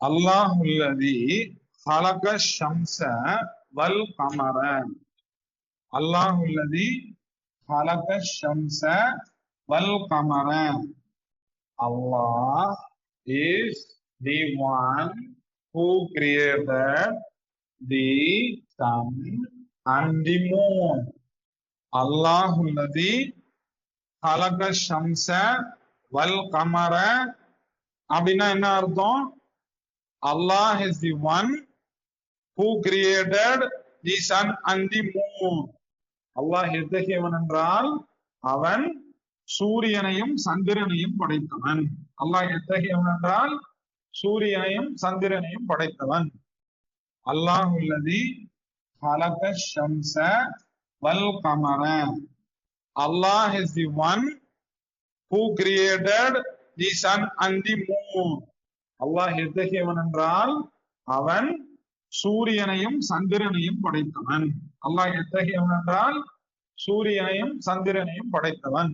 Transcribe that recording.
அல்லாஹுல்லதி ஹலக ஷம்ச வல் கமர. அல்லாஹுல்லதி ஹலக ஷம்ச வல் கமர. Allah is the one who created the sun and the moon அல்லாஹுல்லதி ஹலக ஷம்ச வல் கமர அப்படின்னா என்ன அர்த்தம்? Allah is the one who created the sun and the moon Allah எத்தகையவன் என்றால் அவன் சூரியனையும் சந்திரனையும் படைத்தவன். அல்லாஹ் எத்தகையவன் என்றால் சூரியனையும் சந்திரனையும் படைத்தவன். அல்லாஹ் உள்ளதி ஹலக ஷம்ச வல் கமர. Allah is the one who created the sun and the moon Allah எத்தகையவன் என்றால் அவன் சூரியனையும் சந்திரனையும் படைத்தவன். அல்லாஹ் எத்தகையவன் என்றால் சூரியனையும் சந்திரனையும் படைத்தவன்.